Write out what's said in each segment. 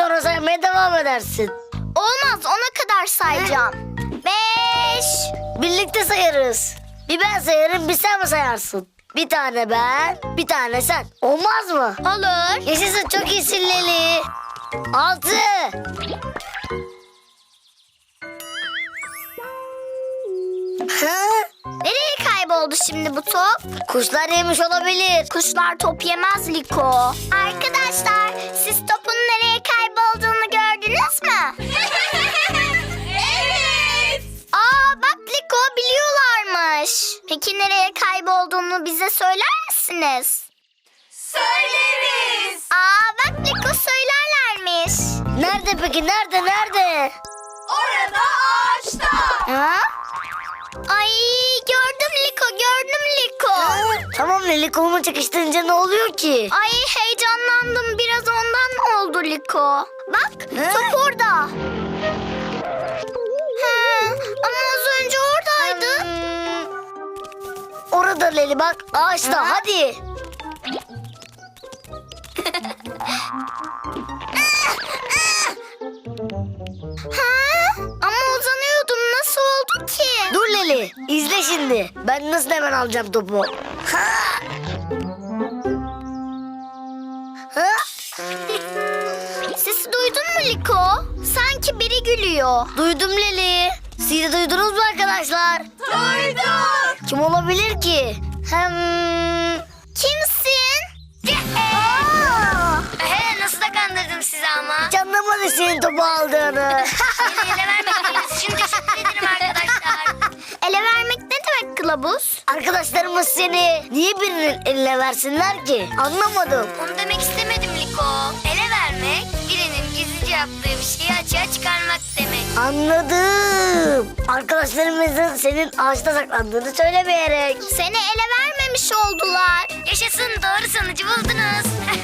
sonra saymaya devam edersin. Olmaz ona kadar sayacağım. Beş. Birlikte sayarız. Bir ben sayarım bir sen mi sayarsın? Bir tane ben, bir tane sen. Olmaz mı? Olur. Yaşasın çok iyisin Leli. Altı. Ha? Nereye kayboldu şimdi bu top? Kuşlar yemiş olabilir. Kuşlar top yemez Liko. Arkadaşlar siz topun nereye kaybolduğunu gördünüz mü? evet. Aa bak Liko biliyorlarmış. Peki nereye kaybolduğunu bize söyler misiniz? Söyleriz. Aa bak Liko söylerlermiş. Nerede peki? Nerede? Nerede? Orada ağaçta. Ha? Ay gördüm Liko gördüm Liko. Tamam Leli kolumu çekiştirince ne oluyor ki? Ay heyecanlandım biraz ondan oldu Liko. Bak He? top orada. He, ama az önce oradaydı. Hmm. Orada Leli bak ağaçta Ha? hadi. Ha? Leli izle şimdi. Ben nasıl hemen alacağım topu. Ha! Ha? Sesi duydun mu Liko? Sanki biri gülüyor. Duydum Leli. Siz de duydunuz mu arkadaşlar? Duyduk. Kim olabilir ki? Hem... Arkadaşlarımız seni niye birinin eline versinler ki? Anlamadım. Onu demek istemedim Liko. Ele vermek birinin gizlice yaptığı bir şeyi açığa çıkarmak demek. Anladım. Arkadaşlarımızın senin ağaçta saklandığını söylemeyerek. Seni ele vermemiş oldular. Yaşasın doğru sonucu buldunuz.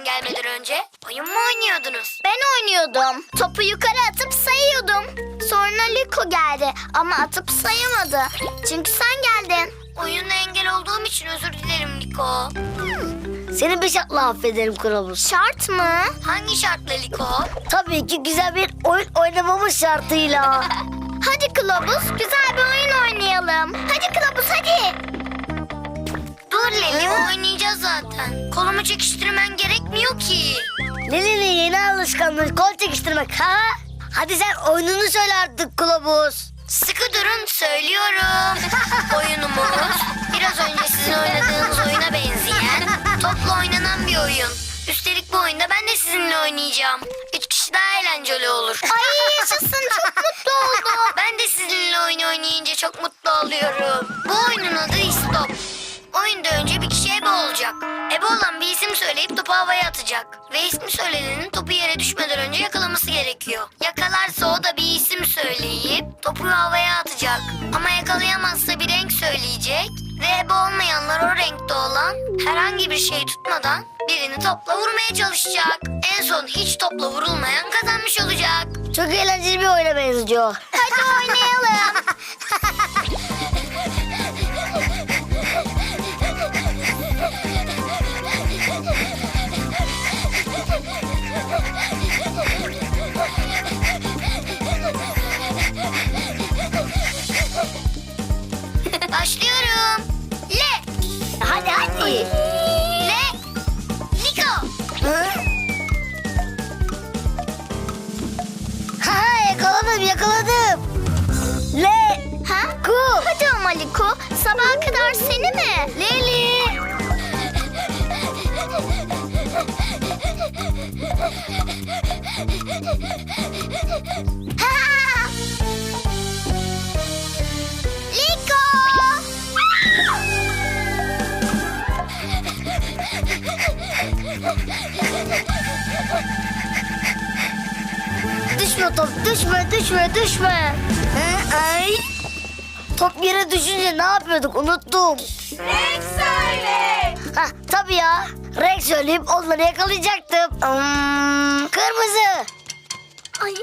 ben gelmeden önce? Oyun mu oynuyordunuz? Ben oynuyordum. Topu yukarı atıp sayıyordum. Sonra Liko geldi ama atıp sayamadı. Çünkü sen geldin. Oyuna engel olduğum için özür dilerim Liko. Seni bir şartla affederim kılavuz. Şart mı? Hangi şartla Liko? Tabii ki güzel bir oyun oynamamız şartıyla. Hadi kılavuz güzel bir oyun oynayalım. Hadi kılavuz hadi. Dur Leli oynayacağız zaten. Kolumu çekiştirmen gerekmiyor ki. Leli'nin yeni alışkanlığı kol çekiştirmek ha? Hadi sen oyununu söyle artık kılavuz. Sıkı durun söylüyorum. Oyunumuz biraz önce sizin oynadığınız oyuna benzeyen topla oynanan bir oyun. Üstelik bu oyunda ben de sizinle oynayacağım. Üç kişi daha eğlenceli olur. Ay yaşasın çok mutlu oldum. Ben de sizinle oyun oynayınca çok mutlu oluyorum. Bu oyunun adı İstop. Oyunda önce bir kişi ebe olacak. Ebe olan bir isim söyleyip topu havaya atacak. Ve ismi söylenenin topu yere düşmeden önce yakalaması gerekiyor. Yakalarsa o da bir isim söyleyip topu havaya atacak. Ama yakalayamazsa bir renk söyleyecek. Ve ebe olmayanlar o renkte olan herhangi bir şeyi tutmadan birini topla vurmaya çalışacak. En son hiç topla vurulmayan kazanmış olacak. Çok eğlenceli bir oyuna benziyor. Hadi oynayalım. Hadi. Le. Liko. Hı? Ha yakaladım yakaladım. Le. Ha? Ku. Hadi ama Liko. Sabaha kadar seni mi? Leli. Düşme top düşme düşme düşme. Hı, Ay. Top yere düşünce ne yapıyorduk unuttum. Renk söyle. Hah tabii ya. Renk söyleyip onları yakalayacaktım. Hmm, kırmızı. Ay.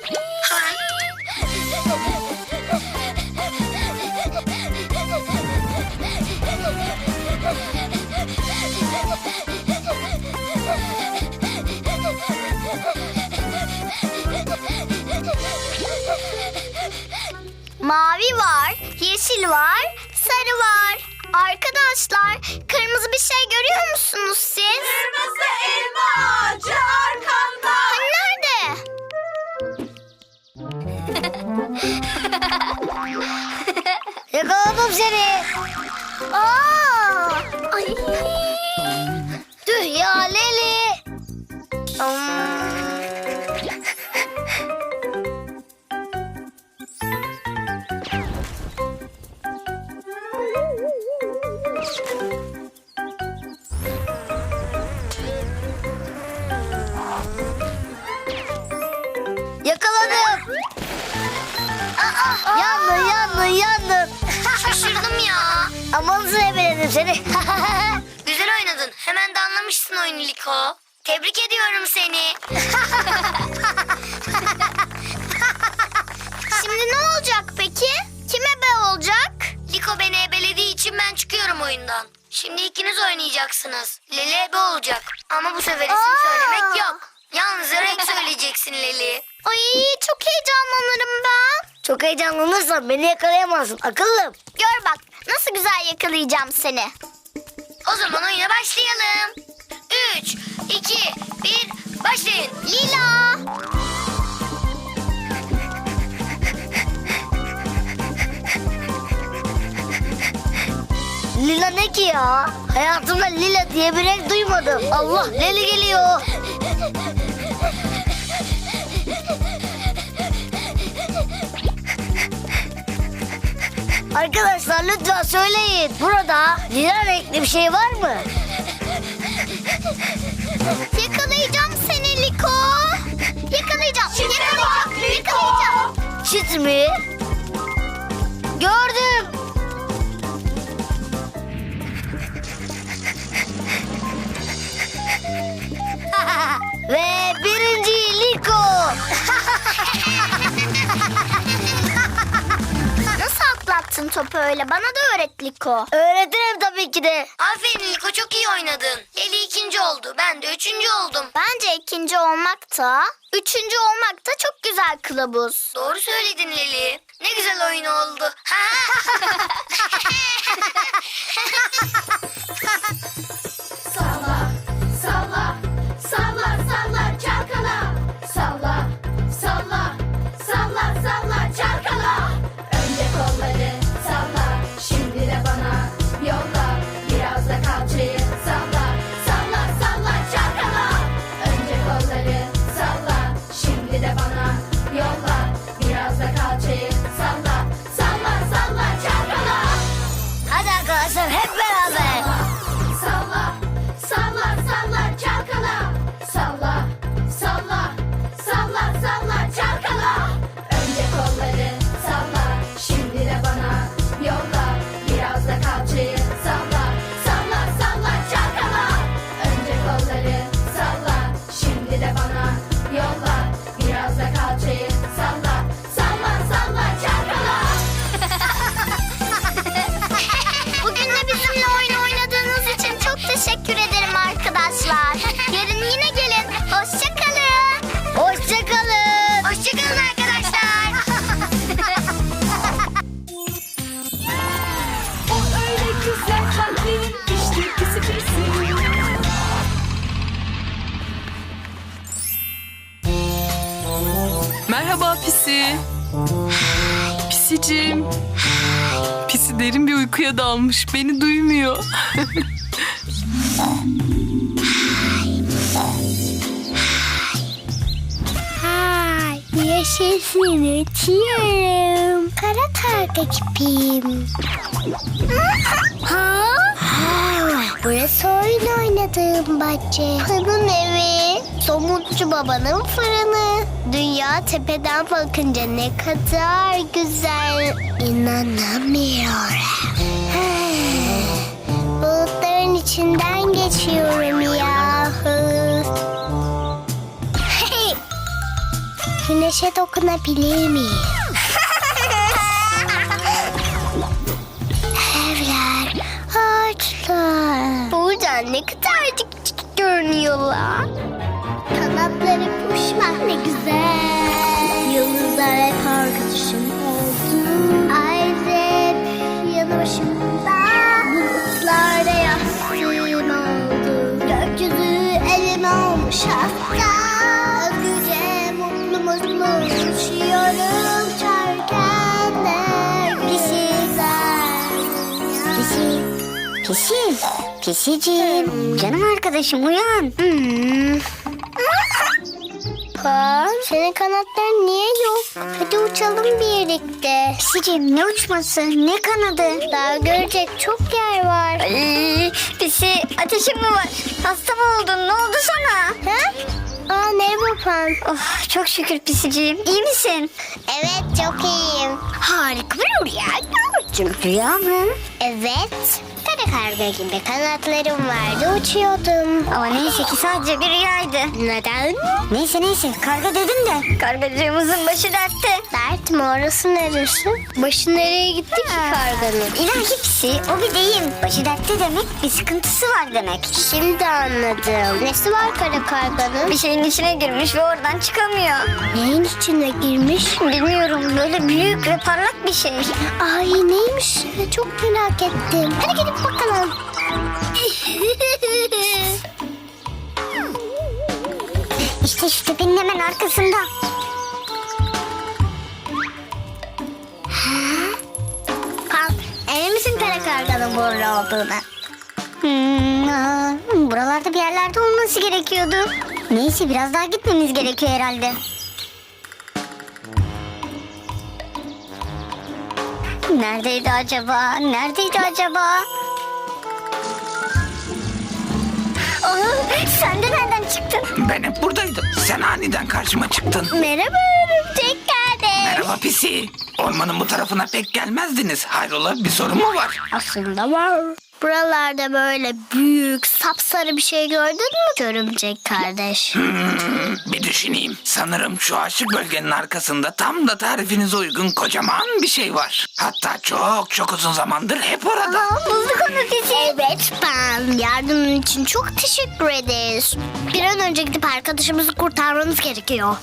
Mavi var, yeşil var, sarı var. Arkadaşlar, kırmızı bir şey görüyor musunuz siz? Kırmızı elma ağacı arkanda. Hani nerede? Yakaladım seni. Aa! Ay! Tüh ya Leli. Hmm. Şimdi ikiniz oynayacaksınız. Leli ebe olacak. Ama bu sefer isim Aa! söylemek yok. Yalnızca renk söyleyeceksin Leli. Ay çok heyecanlanırım ben. Çok heyecanlanırsan beni yakalayamazsın akıllım. Gör bak nasıl güzel yakalayacağım seni. O zaman oyuna başlayalım. 3, 2, 1, başlayın. Lila. Lila ne ki ya? Hayatımda Lila diye bir renk duymadım. Allah Leli geliyor. Arkadaşlar lütfen söyleyin. Burada lila renkli bir şey var mı? Yakalayacağım seni Liko. Yakalayacağım. Yakalayacağım. Yakalayacağım. Çit mi? Gördüm. Topu öyle? Bana da öğret Liko. Öğretirim tabii ki de. Aferin Liko çok iyi oynadın. Leli ikinci oldu. Ben de üçüncü oldum. Bence ikinci olmak da, üçüncü olmak da çok güzel kılavuz. Doğru söyledin Leli. Ne güzel oyun oldu. Salla, Pisicim. Pisi derin bir uykuya dalmış. Beni duymuyor. Yaşasın uçuyorum. Kara karga gibiyim. Ha? Burası oyun oynadığım bahçe. Hanın evi. Somutçu babanın fırını. Dünya tepeden bakınca ne kadar güzel. İnanamıyorum. Bulutların içinden geçiyorum yahu. Güneşe dokunabilir miyim? Evler, ağaçlar. Buradan ne kadar küçük görünüyorlar. Kanatları uçmak ne güzel. Yıldızlar hep arkadaşım oldu. Ay hep yanı başımda. Bulutlarda yastığım oldu. Gökyüzü elime olmuş hatta. Özgürce mutlu mutlu uçuyorum. Çarken de güzel. Pisi, pisi, pisiciğim. Canım arkadaşım uyan. Hmm. Pan, senin kanatların niye yok? Hadi uçalım birlikte. Pisiciğim ne uçması, ne kanadı? Daha görecek çok yer var. Ay, pisi ateşin mi var? Hasta mı oldun? Ne oldu sana? Ha? Aa merhaba Pan. Oh, çok şükür pisiciğim. İyi misin? Evet çok iyiyim. Harika bir rüya gördüm. Rüya mı? Evet. Kara karga gibi kanatlarım vardı uçuyordum. Ama neyse ki sadece bir rüyaydı. Neden? Neyse neyse karga dedim de. Kargacığımızın başı dertte. Dert mi orası neresi? Başı nereye gitti ki karganın? İlahi pisi o bir deyim. Başı dertte demek bir sıkıntısı var demek. Şimdi anladım. Nesi var kara karganın? Bir şeyin içine girmiş ve oradan çıkamıyor. Neyin içine girmiş? Bilmiyorum böyle büyük ve parlak bir şey. Ay neymiş? Çok merak ettim. Hadi gidip bakalım. İşte şu tepenin hemen arkasında. Pan, emin misin kara karganın burada olduğuna? Hmm, buralarda bir yerlerde olması gerekiyordu. Neyse biraz daha gitmemiz gerekiyor herhalde. Neredeydi acaba? Neredeydi acaba? Aa, sen de nereden çıktın? Ben hep buradaydım. Sen aniden karşıma çıktın. Merhaba örümcek kardeş. Merhaba pisi. Ormanın bu tarafına pek gelmezdiniz. Hayrola bir sorun mu var? Aslında var. Buralarda böyle büyük sapsarı bir şey gördün mü örümcek kardeş? Hmm, bir düşüneyim. Sanırım şu açık bölgenin arkasında tam da tarifinize uygun kocaman bir şey var. Hatta çok çok uzun zamandır hep orada. Bulduk onu bizi. Evet ben. Yardımın için çok teşekkür ederiz. Bir an önce gidip arkadaşımızı kurtarmamız gerekiyor.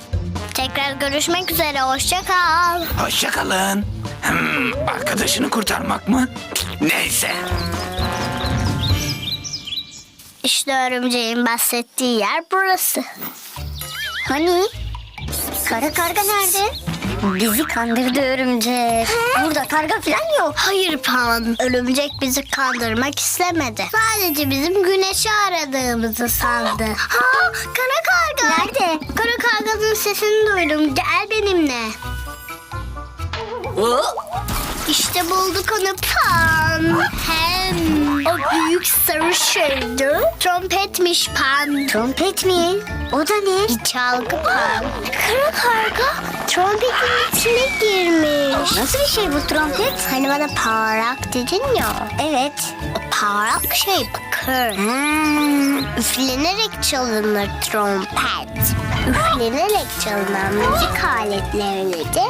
Tekrar görüşmek üzere. Hoşça kal. Hoşçakalın. Hmm, arkadaşını kurtarmak mı? Neyse. İşte örümceğin bahsettiği yer burası. Hani? Kara karga nerede? Bizi kandırdı örümcek. Burada karga falan yok. Hayır Pan. Örümcek bizi kandırmak istemedi. Sadece bizim güneşi aradığımızı sandı. Ha, kara karga. Nerede? Kara karganın sesini duydum. Gel benimle. İşte bulduk onu Pan. Hem o büyük sarı şeydi. Trompetmiş Pan. Trompet mi? O da ne? Bir çalgı Pan. Kara karga trompetin içine girmiş. Nasıl bir şey bu trompet? Hani bana parlak dedin ya. Evet. O parlak şey bakır. Ha, Üflenerek çalınır trompet. Üflenerek çalınan müzik aletlerine de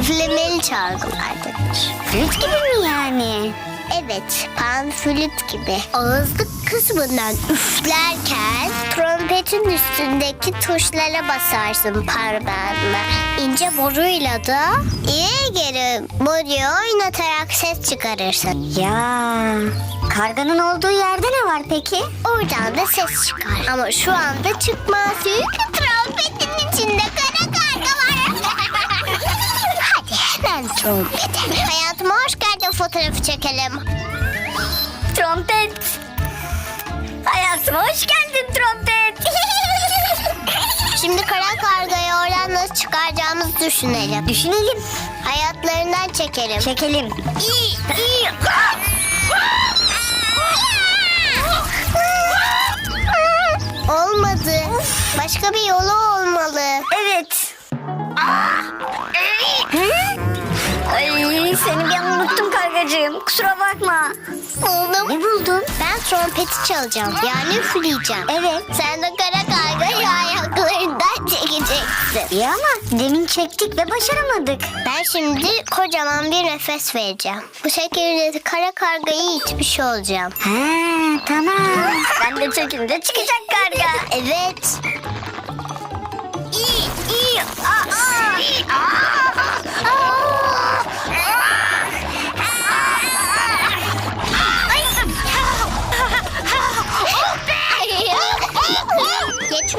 üflemeli çalgılar denir. flüt gibi mi yani? Evet, panflüt gibi. Ağızlık kısmından üflerken trompetin üstündeki tuşlara basarsın parmağınla. İnce boruyla da ileri geri boruyu oynatarak ses çıkarırsın. Ya karganın olduğu yerde ne var peki? Oradan da ses çıkar. Ama şu anda çıkmaz. Çünkü trompetin içinde kara karga var. Hadi hemen trompete. Hayatıma hoş geldin fotoğrafı çekelim. Trompet. Hayatıma hoş geldin trompet. Şimdi kara kargayı oradan nasıl çıkaracağımızı düşünelim. Düşünelim. Hayatlarından çekelim. Çekelim. İyi, iyi. Olmadı. Başka bir yolu olmalı. Evet. Hı? Ay seni bir an unuttum kargacığım. Kusura bakma. Buldum. Ne buldun? Ben trompeti çalacağım. Yani üfleyeceğim. Evet. Sen de kara kargayı ayaklarından çekeceksin. İyi ama demin çektik ve başaramadık. Ben şimdi kocaman bir nefes vereceğim. Bu şekilde kara kargayı itmiş olacağım. Ha, tamam. Ben de çekince çıkacak karga. Evet. İyi, iyi. Aa, aa.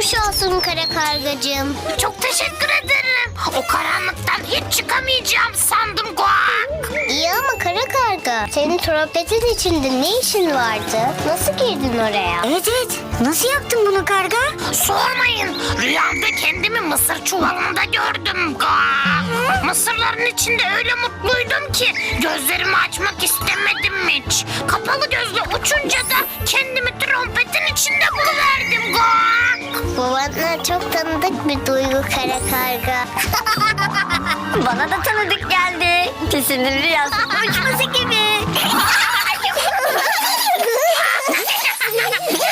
Geçmiş olsun kara kargacığım. Çok teşekkür ederim. O karanlıktan hiç çıkamayacağım sandım Guak. İyi ama kara karga. Senin trompetin içinde ne işin vardı? Nasıl girdin oraya? Evet evet. Nasıl yaptın bunu karga? Sormayın. Rüyamda kendimi mısır çuvalında gördüm Guak. Mısırların içinde öyle mutluydum ki gözlerimi açmak istemedim hiç. Kapalı gözle uçunca da kendimi trompetin içinde buluverdim Guak. Bu bana çok tanıdık bir duygu kara karga. Bana da tanıdık geldi. Pisinin rüyasında uçması gibi.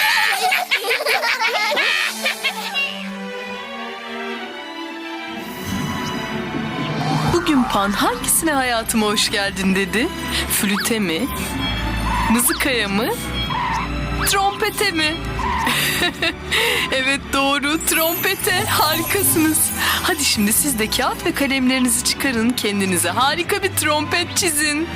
Bugün Pan hangisine hayatıma hoş geldin dedi? Flüte mi? Mızıkaya mı? Trompete mi? evet doğru trompete harikasınız. Hadi şimdi siz de kağıt ve kalemlerinizi çıkarın kendinize harika bir trompet çizin.